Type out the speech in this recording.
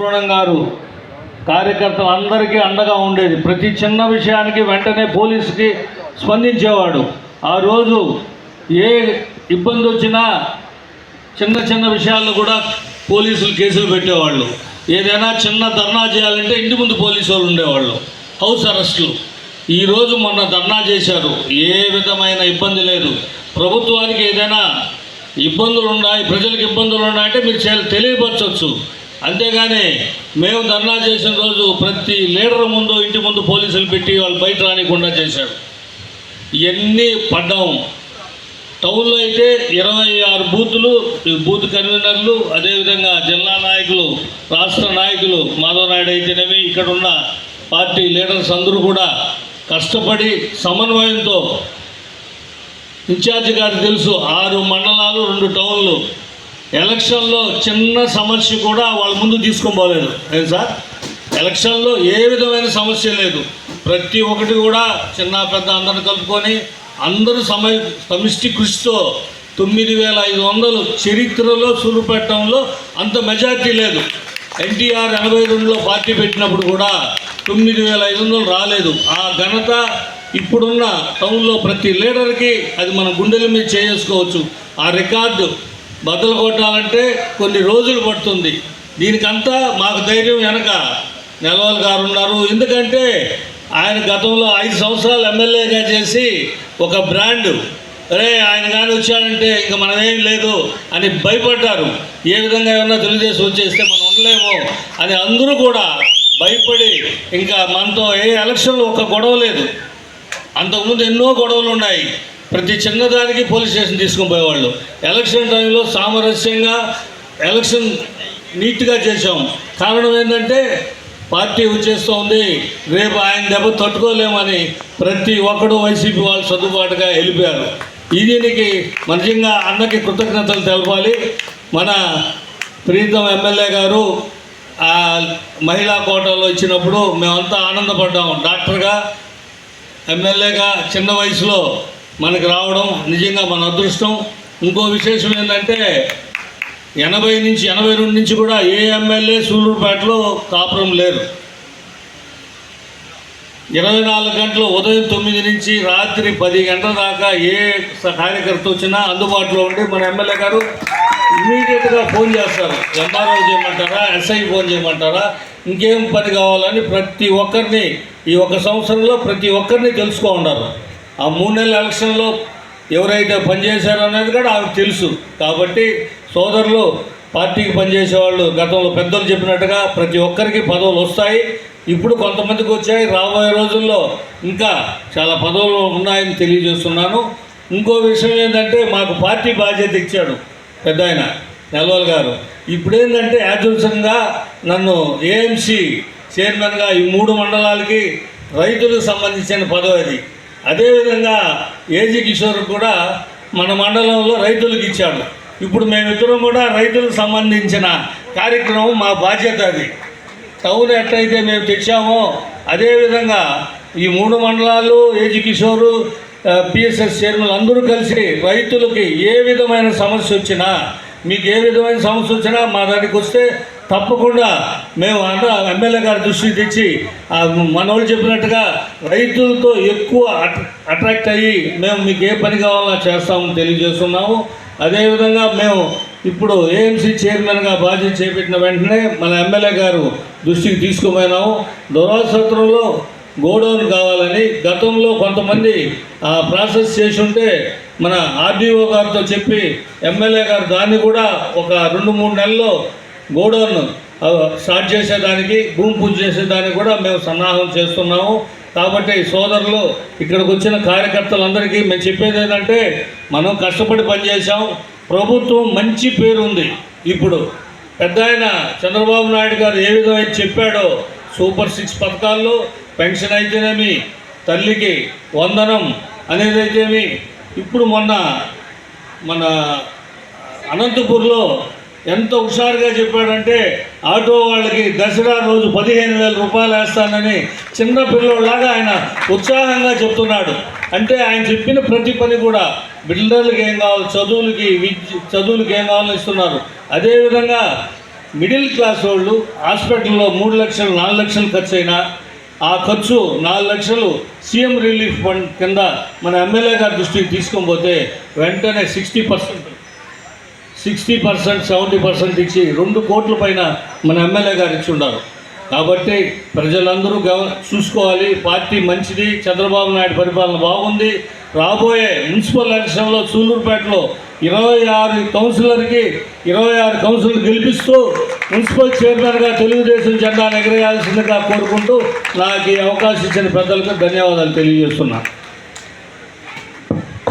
సుబ్రహ్మణ్యం గారు కార్యకర్తలు అందరికీ అండగా ఉండేది. ప్రతి చిన్న విషయానికి వెంటనే పోలీసుకి స్పందించేవాడు. ఆ రోజు ఏ ఇబ్బంది వచ్చినా చిన్న చిన్న విషయాల్లో కూడా పోలీసులు కేసులు పెట్టేవాళ్ళు. ఏదైనా చిన్న ధర్నా చేయాలంటే ఇంటి ముందు పోలీసు వాళ్ళు ఉండేవాళ్ళు. హౌస్ అరెస్టులు. ఈరోజు మొన్న ధర్నా చేశారు. ఏ విధమైన ఇబ్బంది లేదు. ప్రభుత్వానికి ఏదైనా ఇబ్బందులు ఉన్నాయి ప్రజలకు ఇబ్బందులు ఉన్నాయంటే మీరు చే- తెలియపరచవచ్చు. అంతేగాని మేము ధర్నా చేసిన రోజు ప్రతి లీడర్ ముందు ఇంటి ముందు పోలీసులు పెట్టి వాళ్ళు బయట రానికుండా చేశారు. ఇవన్నీ పడ్డాము టౌన్లో అయితే ఇరవై ఆరు బూతులు బూత్ కన్వీనర్లు అదేవిధంగా జిల్లా నాయకులు రాష్ట్ర నాయకులు మాధవనాయుడు అయితేనేమి ఇక్కడ ఉన్న పార్టీ లీడర్స్ అందరూ కూడా కష్టపడి సమన్వయంతో ఇన్ఛార్జి గారికి తెలుసు ఆరు మండలాలు రెండు టౌన్లు. ఎలక్షన్లో చిన్న సమస్య కూడా వాళ్ళ ముందు తీసుకొని పోలేదు. ఏం సార్? ఎలక్షన్లో ఏ విధమైన సమస్య లేదు. ప్రతి ఒక్కటి కూడా చిన్న పెద్ద అందరిని కలుపుకొని అందరూ సమ సమిష్టి కృషితో తొమ్మిది వేల ఐదు వందలు చరిత్రలో చూపెట్టడంలో అంత మెజార్టీ లేదు. ఎన్టీఆర్ ఎనభై రెండులో పార్టీ పెట్టినప్పుడు కూడా తొమ్మిది వేల ఐదు వందలు రాలేదు. ఆ ఘనత ఇప్పుడున్న టౌన్లో ప్రతి లీడర్కి అది మన గుండెల మీద చేసుకోవచ్చు ఆ రికార్డు బద్దలు కొట్టాలంటే కొన్ని రోజులు పడుతుంది. దీనికంతా మాకు ధైర్యం వెనక. నెలవల్ గారు ఉన్నారు. ఎందుకంటే ఆయన గతంలో ఐదు సంవత్సరాలు ఎమ్మెల్యేగా చేసి ఒక బ్రాండ్ అరే ఆయన కానీ వచ్చాడంటే ఇంకా మనమేం లేదు అని భయపడ్డారు. ఏ విధంగా ఏమన్నా తెలుగుదేశం వచ్చేస్తే మనం ఉండలేము అని అందరూ కూడా భయపడి ఇంకా మనతో ఏ ఎలక్షన్లో ఒక గొడవ లేదు. అంతకుముందు ఎన్నో గొడవలు ఉన్నాయి. ప్రతి చిన్నదానికి పోలీస్ స్టేషన్ తీసుకొని పోయేవాళ్ళు. ఎలక్షన్ టైంలో సామరస్యంగా ఎలక్షన్ నీట్గా చేసాం కారణం ఏంటంటే పార్టీ వచ్చేస్తోంది రేపు ఆయన దెబ్బ తట్టుకోలేమని ప్రతి ఒక్కడు వైసీపీ వాళ్ళు సర్దుబాటుగా వెళ్ళిపోయారు. ఈ దీనికి నిజంగా అన్నకి కృతజ్ఞతలు తెలపాలి. మన ప్రీతం ఎమ్మెల్యే గారు ఆ మహిళా కోటాలో ఇచ్చినప్పుడు మేమంతా ఆనందపడ్డాం. డాక్టర్గా ఎమ్మెల్యేగా చిన్న వయసులో మనకి రావడం నిజంగా మన అదృష్టం. ఇంకో విశేషం ఏంటంటే ఎనభై నుంచి ఎనభై రెండు నుంచి కూడా ఏ ఎమ్మెల్యే సూళ్ళూరుపేటలో కాపురం లేరు. ఇరవై నాలుగు గంటలు ఉదయం తొమ్మిది నుంచి రాత్రి పది గంటల దాకా ఏ కార్యకర్త వచ్చినా అందుబాటులో ఉండి మన ఎమ్మెల్యే గారు ఇమీడియట్గా ఫోన్ చేస్తారు. ఎంఆర్ఓ చేయమంటారా ఎస్ఐ ఫోన్ చేయమంటారా ఇంకేం పని కావాలని ప్రతి ఒక్కరిని ఈ ఒక సంవత్సరంలో ప్రతి ఒక్కరిని తెలుసుకో ఉన్నారు ఆ మూడు నెలల ఎలక్షన్లో ఎవరైతే పనిచేశారో అనేది కూడా ఆమెకు తెలుసు. కాబట్టి సోదరులు పార్టీకి పనిచేసే వాళ్ళు గతంలో పెద్దలు చెప్పినట్టుగా ప్రతి ఒక్కరికి పదవులు వస్తాయి. ఇప్పుడు కొంతమందికి వచ్చాయి. రాబోయే రోజుల్లో ఇంకా చాలా పదవులు ఉన్నాయని తెలియజేస్తున్నాను. ఇంకో విషయం ఏంటంటే మాకు పార్టీ బాధ్యత ఇచ్చాడు పెద్ద ఆయన నెలవల్ గారు. ఇప్పుడు ఏంటంటే యాజుల్సంగా నన్ను ఏఎంసీ చైర్మన్గా ఈ మూడు మండలాలకి రైతులకు సంబంధించిన పదవి అది. అదేవిధంగా ఏజీ కిషోర్ కూడా మన మండలంలో రైతులకు ఇచ్చాడు. ఇప్పుడు మేమిద్దరం కూడా రైతులకు సంబంధించిన కార్యక్రమం మా బాధ్యత అది. టౌన్ ఎట్లయితే మేము తెచ్చామో అదేవిధంగా ఈ మూడు మండలాలు ఏజీ కిషోరు పిఎస్ఎస్ చైర్మన్ అందరూ కలిసి రైతులకి ఏ విధమైన సమస్య వచ్చినా మీకు ఏ విధమైన సమస్య వచ్చినా మా దానికి వస్తే తప్పకుండా మేము అంతా ఎమ్మెల్యే గారి దృష్టికి తెచ్చి ఆ మనోళ్ళు చెప్పినట్టుగా రైతులతో ఎక్కువ అట్ అట్రాక్ట్ అయ్యి మేము మీకు ఏ పని కావాలో చేస్తామని తెలియజేస్తున్నాము. అదేవిధంగా మేము ఇప్పుడు ఏఎంసీ చైర్మన్గా బాధ్యత చేపట్టిన వెంటనే మన ఎమ్మెల్యే గారు దృష్టికి తీసుకుపోయినాము. దురాసత్రంలో గోడౌన్ కావాలని గతంలో కొంతమంది ఆ ప్రాసెస్ చేసి ఉంటే మన ఆర్డీఓ గారితో చెప్పి ఎమ్మెల్యే గారు దాన్ని కూడా ఒక రెండు మూడు నెలల్లో గోడౌన్ స్టార్ట్ చేసేదానికి భూమి పూజ చేసేదానికి కూడా మేము సన్నాహం చేస్తున్నాము. కాబట్టి సోదరులు ఇక్కడికి వచ్చిన కార్యకర్తలందరికీ మేము చెప్పేది ఏంటంటే మనం కష్టపడి పనిచేసాం ప్రభుత్వం మంచి పేరు ఉంది ఇప్పుడు. పెద్ద ఆయన చంద్రబాబు నాయుడు గారు ఏ విధమైన చెప్పాడో సూపర్ సిక్స్ పథకాల్లో పెన్షన్ అయితేనేమి తల్లికి వందనం అనేది అయితేమి ఇప్పుడు మొన్న మన అనంతపూర్లో ఎంత హుషారుగా చెప్పాడంటే ఆటో వాళ్ళకి దసరా రోజు పదిహేను వేల రూపాయలు వేస్తానని చిన్న పిల్లోళ్ళలాగా ఆయన ఉత్సాహంగా చెప్తున్నాడు. అంటే ఆయన చెప్పిన ప్రతి పని కూడా బిల్డర్లకు ఏం కావాలి చదువులకి విద్య చదువులకి ఏం కావాలో ఇస్తున్నారు. అదేవిధంగా మిడిల్ క్లాస్ వాళ్ళు హాస్పిటల్లో మూడు లక్షలు నాలుగు లక్షలు ఖర్చు అయినా ఆ ఖర్చు నాలుగు లక్షలు సీఎం రిలీఫ్ ఫండ్ కింద మన ఎమ్మెల్యే గారి దృష్టికి తీసుకొని పోతే వెంటనే sixty percent sixty percent seventy percent ఇచ్చి రెండు కోట్ల పైన మన ఎమ్మెల్యే గారు ఇచ్చి ఉన్నారు కాబట్టి ప్రజలందరూ గవ చూసుకోవాలి. పార్టీ మంచిది. చంద్రబాబు నాయుడు పరిపాలన బాగుంది. రాబోయే మున్సిపల్ ఎలక్షన్లో సూలూరుపేటలో ఇరవై ఆరు కౌన్సిలర్కి ఇరవై ఆరు కౌన్సిలర్ గెలిపిస్తూ మున్సిపల్ చైర్మన్గా తెలుగుదేశం జెండా ఎగరేయాల్సిందిగా కోరుకుంటూ నాకు ఈ అవకాశం ఇచ్చిన పెద్దలకు ధన్యవాదాలు తెలియజేస్తున్నాను